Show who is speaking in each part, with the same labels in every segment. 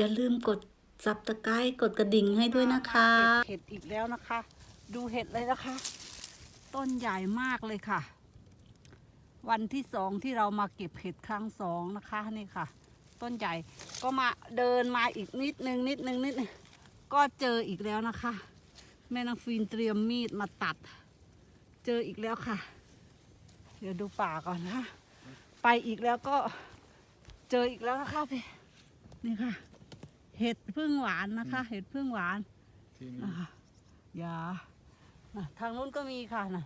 Speaker 1: อย่าลืมกดซับตะไคร้กดกระดิ่งให้ด้วยนะคะ
Speaker 2: เห็ดอีกแล้วนะคะ ดูเห็ดเลยนะคะ ต้นใหญ่มากเลยค่ะ วันที่สองที่เรามาเก็บเห็ดครั้งสองนะคะนี่ค่ะ ต้นใหญ่ก็มาเดินมาอีกนิดนึงนิดนึงนิดนึงก็เจออีกแล้วนะคะ แม่นางฟีนเตรียมมีดมาตัด เจออีกแล้วค่ะ เดี๋ยวดูป่าก่อนนะคะไปอีกแล้วก็เจออีกแล้วนะคะพี่นี่ค่ะ เห็ดพึ่งหวานนะคะ เห็ดพึ่งหวาน
Speaker 3: ที่นี่
Speaker 2: อะอย่าน่ะทางนู้นก็มีค่ะนะ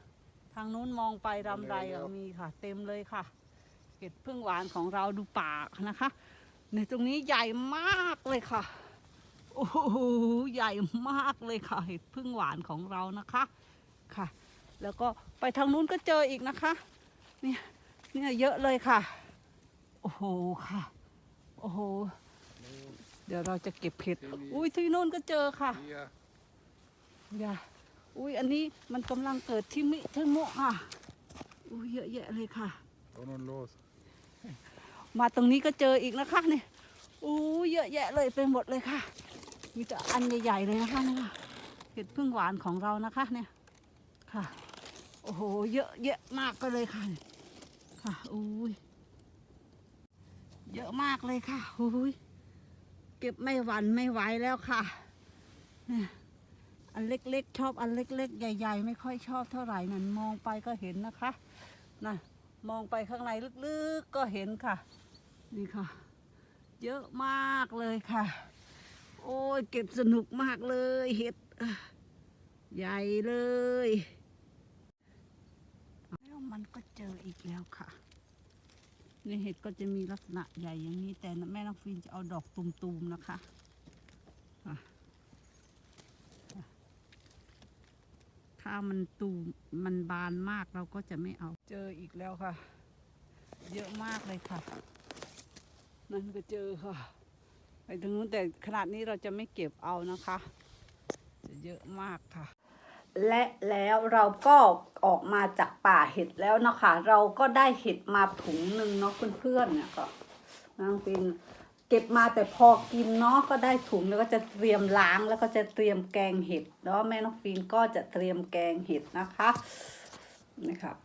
Speaker 2: ทางนู้นมองไปรำไรอะมีค่ะ เต็มเลยค่ะ เห็ดพึ่งหวานของเราดูป่านะคะ ในตรงนี้ใหญ่มากเลยค่ะ โอ้โหใหญ่มากเลยค่ะ เห็ดพึ่งหวานของเรานะคะค่ะ แล้วก็ไปทางนู้นก็เจออีกนะคะเนี่ยเนี่ยเยอะเลยค่ะ โอ้โหค่ะ โอ้โหเดี๋ยวเราจะเก็บเห็ด อุ้ยที่นู้นก็เจอค่ะ
Speaker 3: เฮีย
Speaker 2: อย่า อุ้ยอันนี้มันกำลังเกิดที่มิที่มุค่ะ อุ้ยเยอะแยะเลยค่ะ
Speaker 3: โดนนโลส
Speaker 2: มาตรงนี้ก็เจออีกนะคะเนี่ยอู้ยเยอะแยะเลยไปหมดเลยค่ะ มีแต่อันใหญ่ๆเลยนะคะเนี่ยค่ะเห็ดพึ่งหวานของเรานะคะเนี่ยค่ะ โอ้โห เยอะแยะมากก็เลยค่ะเนี่ยค่ะ อุ้ย เยอะมากเลยค่ะอุ้ย เก็บไม่หวันไม่ไหวแล้วค่ะเนี่ยอันเล็กๆ ชอบอันเล็ก ๆ ใหญ่ ๆ ไม่ค่อยชอบเท่าไหร่นั่นมองไปก็เห็นนะคะนะมองไปข้างในลึกๆก็เห็นค่ะ นี่ค่ะ เยอะมากเลยค่ะ โอ้ยเก็บสนุกมากเลยเห็ดใหญ่เลย แล้วมันก็เจออีกแล้วค่ะ ในเห็ดก็จะมีลักษณะใหญ่อย่างนี้ แต่แม่น้องฟินจะเอาดอกตุมๆนะคะถ้ามันตูมมันบานมากเราก็จะไม่เอา เจออีกแล้วค่ะ เยอะมากเลยค่ะ นั่นก็เจอค่ะ ไปตรงนู้นแต่ขนาดนี้เราจะไม่เก็บเอานะคะ จะเยอะมากค่ะ และแล้วเราก็ออกมาจากป่าเห็ดแล้วนะคะ เราก็ได้เห็ดมาถุงหนึ่งเนาะเพื่อนๆเนี่ยก็นางปินเก็บมาแต่พอกินเนาะก็ได้ถุงแล้วก็จะเตรียมล้างแล้วก็จะเตรียมแกงเห็ดเนาะแม่น้องฟินก็จะเตรียมแกงเห็ดนะคะนี่ครับ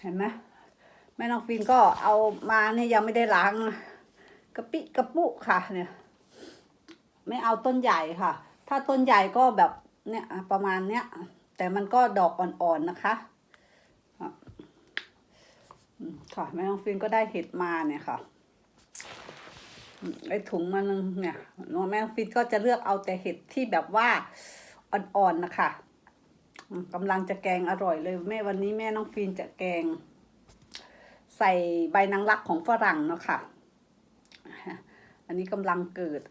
Speaker 2: เห็นไหมแม่น้องฟินก็เอามาเนี่ยยังไม่ได้ล้างกระปิกระปุค่ะเนี่ย ไม่เอาต้นใหญ่ค่ะ ถ้าต้นใหญ่ก็แบบเนี่ยประมาณเนี้ย แต่มันก็ดอกอ่อนๆนะคะอะค่ะแม่น้องฟินก็ได้เห็ดมาเนี่ยค่ะไอ้ถุงมันเนี่ยน้องแม่น้องฟินก็จะเลือกเอาแต่เห็ดที่แบบว่าอ่อนๆนะคะกำลังจะแกงอร่อยเลยแม่วันนี้แม่น้องฟินจะแกง ใส่ใบนางรักของฝรั่งเนาะค่ะ อันนี้กำลังเกิด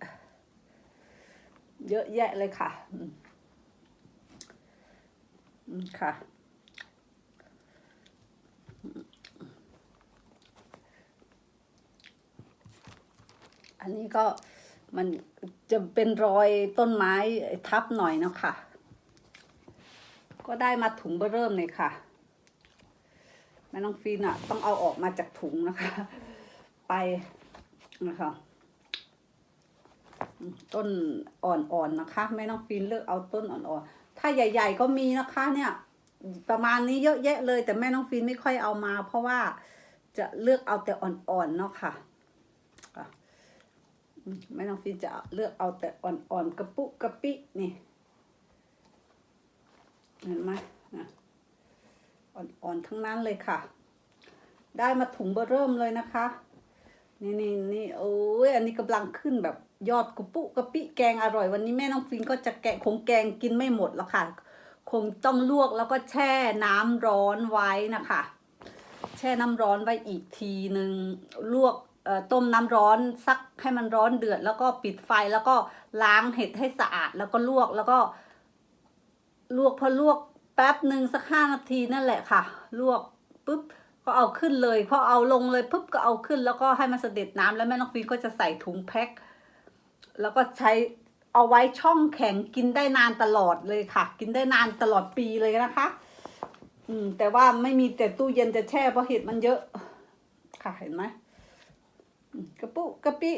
Speaker 2: เยอะแยะเลยค่ะ ค่ะ อันนี้ก็มันจะเป็นรอยต้นไม้ทับหน่อยเนาะค่ะ ก็ได้มาถุงเบอร์เริ่มเลยค่ะแม่น้องฟีนอะต้องเอาออกมาจากถุงนะคะ ไปนะคะต้นอ่อนๆนะคะแม่น้องฟีนเลือกเอาต้นอ่อนๆ ถ้าใหญ่ ๆ ก็มีนะคะเนี่ย ประมาณนี้เยอะแยะเลย แต่แม่น้องฟีนไม่ค่อยเอามา เพราะว่าจะเลือกเอาแต่อ่อนๆเนาะค่ะอะแม่น้องฟีนจะเลือกเอาแต่อ่อนๆกระปุกกระปินี่เห็นไหมนะอ่อนๆทั้งนั้นเลยค่ะ ได้มาถุงเบอร์เริ่มเลยนะคะ นี่นี่นี่โอ้ยอันนี้กำลังขึ้นแบบ ยอดกระปุกะปิแกงอร่อย วันนี้แม่น้องฟินก็จะแกะคงแกงกินไม่หมดแล้วค่ะ คงต้องลวกแล้วก็แช่น้ำร้อนไว้นะคะ แช่น้ำร้อนไว้อีกทีหนึ่งลวกเอ่อต้มน้ำร้อนสักให้มันร้อนเดือด แล้วก็ปิดไฟแล้วก็ล้างเห็ดให้สะอาด แล้วก็ลวกแล้วก็ ลวกพอลวกแป๊บหนึ่งสักห้านาทีนั่นแหละค่ะ ลวกปุ๊บก็เอาขึ้นเลยพอเอาลงเลยปุ๊บก็เอาขึ้น แล้วก็ให้มันเสด็จน้ำแล้วแม่น้องฟีนก็จะใส่ถุงแพ็ค แล้วก็ใช้เอาไว้ช่องแข็งกินได้นานตลอดเลยค่ะ กินได้นานตลอดปีเลยนะคะ อืม แต่ว่าไม่มีแต่ตู้เย็นจะแช่เพราะเห็ดมันเยอะ ค่ะเห็นไหมกระปุกกระปิ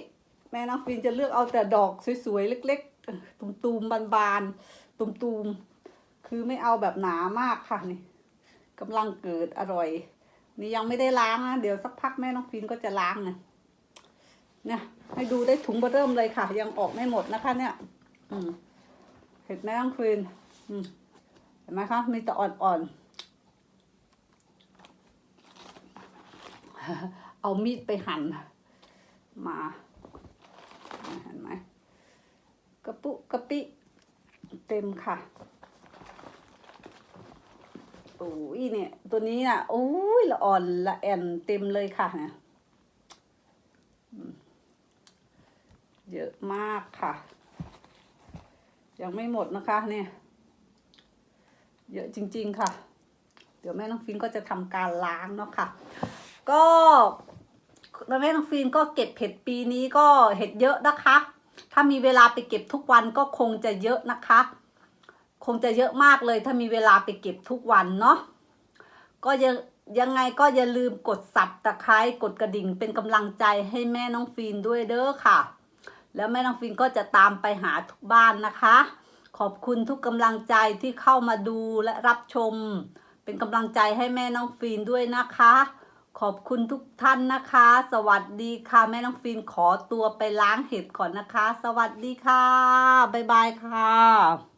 Speaker 2: แม่น้องฟินจะเลือกเอาแต่ดอกสวยๆเล็ก ๆ ตุ่มๆบานๆตุ่มๆคือไม่เอาแบบหนามากค่ะนี่กำลังเกิดอร่อย นี่ยังไม่ได้ล้างนะเดี๋ยวสักพักแม่น้องฟินก็จะล้างนะเนี่ย ให้ดูได้ถุงเบอร์เริ่มเลยค่ะ ยังออกไม่หมดนะคะ เนี่ย อืมเห็ดแม่น้องฟินอืมเห็นไหมคะมีแต่อ่อนๆ เอามีดไปหั่นมาเห็นไหมกระปุกกระปิ เต็มค่ะโอ้ยเนี่ย ตัวนี้อะโอ้ยละอ่อนละแอนเต็มเลยค่ะเนี่ยอืม เยอะมากค่ะ ยังไม่หมดนะคะเนี่ย เยอะจริง ๆ ค่ะ เดี๋ยวแม่น้องฟินก็จะทำการล้างเนาะค่ะ ก็แม่น้องฟินก็เก็บเห็ดปีนี้ก็เห็ดเยอะนะคะ ถ้ามีเวลาไปเก็บทุกวันก็คงจะเยอะนะคะ คงจะเยอะมากเลยถ้ามีเวลาไปเก็บทุกวันเนาะ ก็ยังยังไงก็อย่าลืมกดสับตะไคร้กดกระดิ่งเป็นกำลังใจให้แม่น้องฟินด้วยเด้อค่ะ แล้วแม่น้องฟินก็จะตามไปหาทุกบ้านนะคะ ขอบคุณทุกกำลังใจที่เข้ามาดูและรับชม เป็นกำลังใจให้แม่น้องฟินด้วยนะคะ ขอบคุณทุกท่านนะคะ สวัสดีค่ะแม่น้องฟินขอตัวไปล้างเห็ดก่อนนะคะ สวัสดีค่ะบ๊ายบายค่ะ